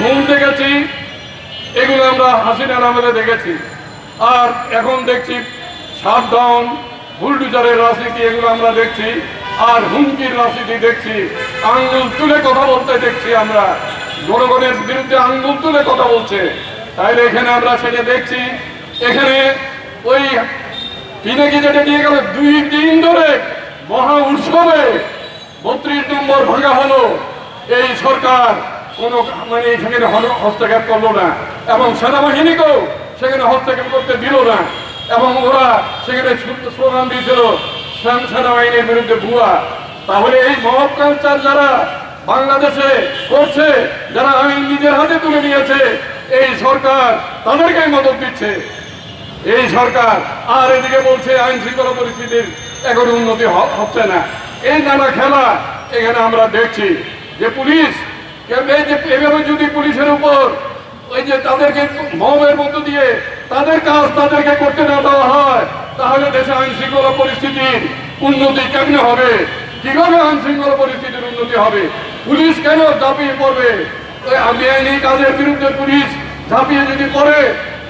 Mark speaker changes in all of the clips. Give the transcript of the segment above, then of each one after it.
Speaker 1: ঘুম দেখেছি, এগুলো আমরা হাসিনার আমলে দেখেছি। আর এখন দেখছি শাটডাউন, বুলডুজারের রাজনীতি, এগুলো আমরা দেখছি, আর হুমকির রাজনীতি দেখছি, আঙ্গুল তুলে কথা বলতে দেখছি আমরা। জনগণের বিরুদ্ধে আঙ্গুল তুলে কথা বলছে। তাইলে এখানে আমরা সেটা দেখছি, এখানে ওই পিনাকি যেটা নিয়ে গেল, দুই দিন ধরে মহা উৎসবে, বত্রিশ নম্বর ভাঙা হলো এই সরকার। কোনো মানে সেখানে হস্তক্ষেপ করল না। এবং সেনাবাহিনীকেও সেখানে হস্তক্ষেপ করতে দিল না। এবং ওরা সেখানে স্লোগান দিয়েছিল সেন- সেনাবাহিনীর বিরুদ্ধে ভুয়া। তাহলে এই মহব কালচার যারা বাংলাদেশে করছে, যারা আইন নিজের হাতে তুলে নিয়েছে, এই সরকার তাদেরকেই মদত দিচ্ছে। এই সরকার আর এদিকে বলছে, আইন শৃঙ্খলা পরিস্থিতির এখন উন্নতি হচ্ছে না। এই নানা খেলা এখানে আমরা দেখছি যে পুলিশ এভাবে যদি পুলিশের উপর ওই যে তাদেরকে মহমের মধ্য দিয়ে তাদের কাজ তাদেরকে করতে না দেওয়া হয়, তাহলে দেশে আইন শৃঙ্খলা পরিস্থিতির উন্নতি কেমনে হবে? কীভাবে আইন শৃঙ্খলা পরিস্থিতির উন্নতি হবে? পুলিশ কেন ঝাঁপিয়ে পড়বে? ওই বেআইনি কাজের বিরুদ্ধে পুলিশ ঝাঁপিয়ে যদি পড়ে,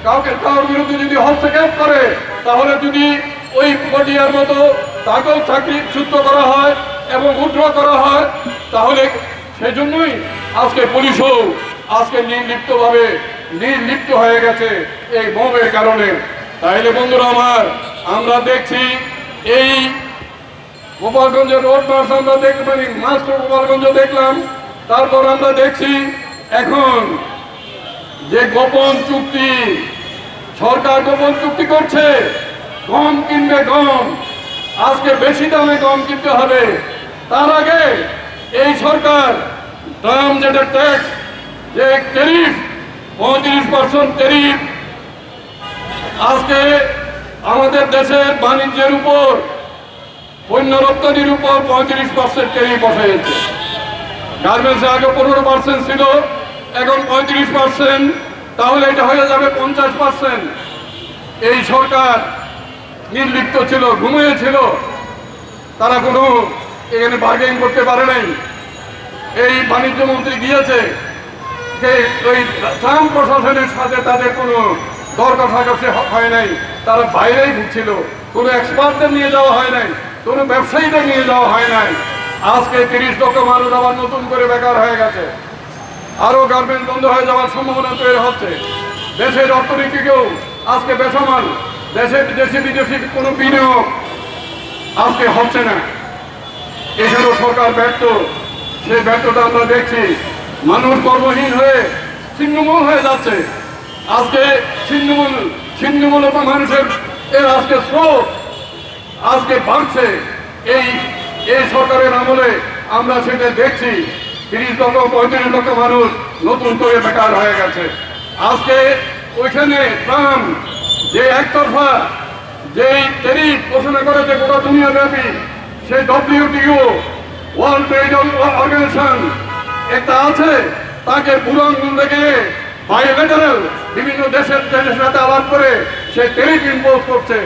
Speaker 1: কাউকে কারোর বিরুদ্ধে যদি হস্তক্ষেপ করে, তাহলে যদি ওই পটিয়ার মতো তাকেও চাকরিচ্যুত করা হয় এবং উদ্র করা হয়, তাহলে সেজন্যই আজকে পুলিশ হোক আজকে নির্লিপ্তভাবে নির্লিপ্ত হয়ে গেছে এই বোমের কারণে। তাইলে বন্ধুরা আমার, আমরা দেখছি এই গোপালগঞ্জের রোড মার্চ আমরা দেখতে পারি, মাস্টার গোপালগঞ্জ দেখলাম। তারপর আমরা দেখছি এখন যে গোপন চুক্তি, সরকার গোপন চুক্তি করছে, গম কিনবে গম, আজকে বেশি দামে গম কিনতে হবে। তার আগে এই সরকার দাম যেটা ট্যাক্স যে ট্যারিফ পঁয়ত্রিশ পার্সেন্ট ট্যারিফ আজকে আমাদের দেশের বাণিজ্যের উপর, পণ্য রপ্তানির উপর পঁয়ত্রিশ পার্সেন্ট ট্যারিফ বসাইছে গার্মেন্টসে আগে পনেরো পার্সেন্ট ছিল, এখন পঁয়ত্রিশ পার্সেন্ট তাহলে এটা হয়ে যাবে পঞ্চাশ পার্সেন্ট এই সরকার নির্লিপ্ত ছিল ঘুমিয়েছিল তারা কোনো এখানে বার্গেন করতে পারে নাই। এই বাণিজ্য মন্ত্রী গিয়েছে যে ওই ট্রাম্প প্রশাসনের সাথে তাদের কোনো দর কষাকষি হয় নাই। তারা বাইরেই ঘুরছিল কোনো এক্সপার্টদের নিয়ে যাওয়া হয় নাই। কোনো ব্যবসায়ীদের নিয়ে যাওয়া হয় নাই। আজকে তিরিশ লক্ষ মানুষ আবার নতুন করে বেকার হয়ে গেছে। আরও গার্মেন্ট বন্ধ হয়ে যাওয়ার সম্ভাবনা তৈরি হচ্ছে। দেশের অর্থনীতিকেও আজকে বেসমান। দেশে দেশে বিদেশি কোনো বিনিয়োগ আজকে হচ্ছে না। এখানেও সরকার ব্যর্থ। সেই ব্যর্থটা আমরা দেখছি। মানুষ কর্মহীন হয়ে ছিন্নমূল হয়ে যাচ্ছে। আজকে ছিন্নমূল, ছিন্নমূলতা মানুষের এর আজকে স্রোত, আজকে বাড়ছে। এই এই সরকারের আমলে আমরা সেটা দেখছি। তিরিশ লক্ষ, পঁয়ত্রিশ লক্ষ মানুষ নতুন করে বেকার হয়ে গেছে। আজকে ওইখানে ট্রাম যে একতরফা যেই ট্যারিফ ঘোষণা করেছে গোটা দুনিয়া ব্যাপী সেই ডব্লিউটিও ওয়ার্ল্ড ট্রেড অর্গানাইজেশন একটা আছে, তাকে বুড়াঙ্গুল থেকে বাইলেটারাল বিভিন্ন দেশের দেশের সাথে আলাপ করে, সে টেলিফিন ইম্পোজ করছে।